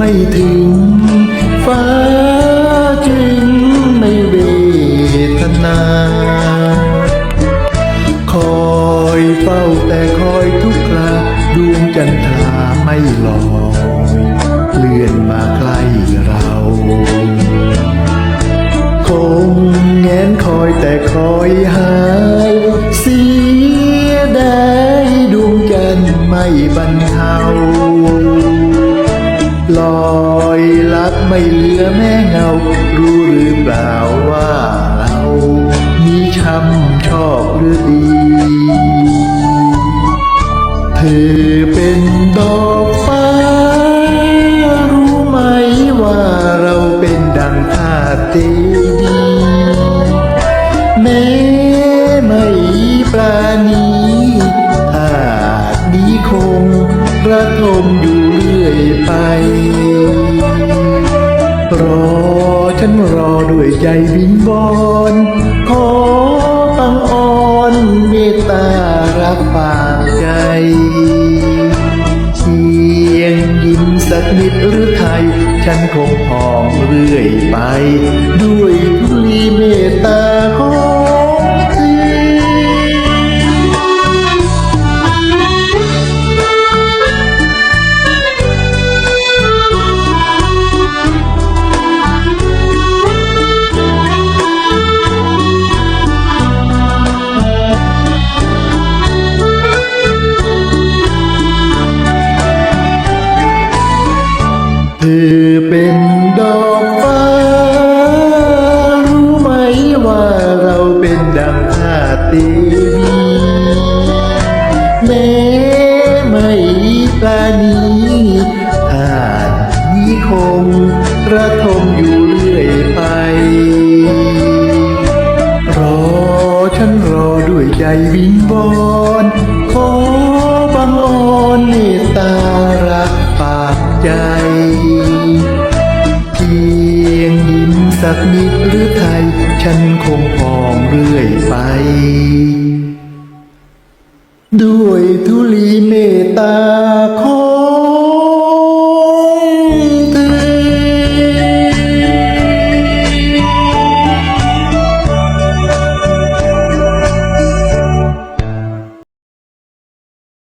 ไม่ถึง ฟ้าจึงไม่เวทนา คอยเฝ้าแต่คอยทุกคราดวงจันทราไม่ลอยเลื่อนมาใกล้เรา คงแงนคอยแต่คอยหายเสียได้ดวงจันทร์ไม่บรรเทา อแม่เงา รู้หรือเปล่าว่าเรามีช้ำชอบหรือดี เธอเป็นดอกฟ้า รู้ไหมว่าเราเป็นดังธาตุเทวีแม้ไม่ปราณีธาตุนี้คงระทมอยู่ อยไป รอฉันรอด้วยใจวิงบอน ขอฟังอ่อนเมตตารับฝากใจเพียงยิ้มสักนิดหรือไทย ฉันคงพองเรื่อยไปด้วยทุลีเมต เธอเป็นดอกฟ้า รู้ไหมว่าเราเป็นดังธาตุเทวีแม้ไม่ปราณีธาตุนี้คงระทมอยู่เรื่อยไป รอฉันรอด้วยใจวิงบอน ขอบังอ่อนเมตตา ใจเพียงยิ้มสักนิดหรือไทย ฉันคงพองเรื่อยไป ด้วยทุลีเมตตาข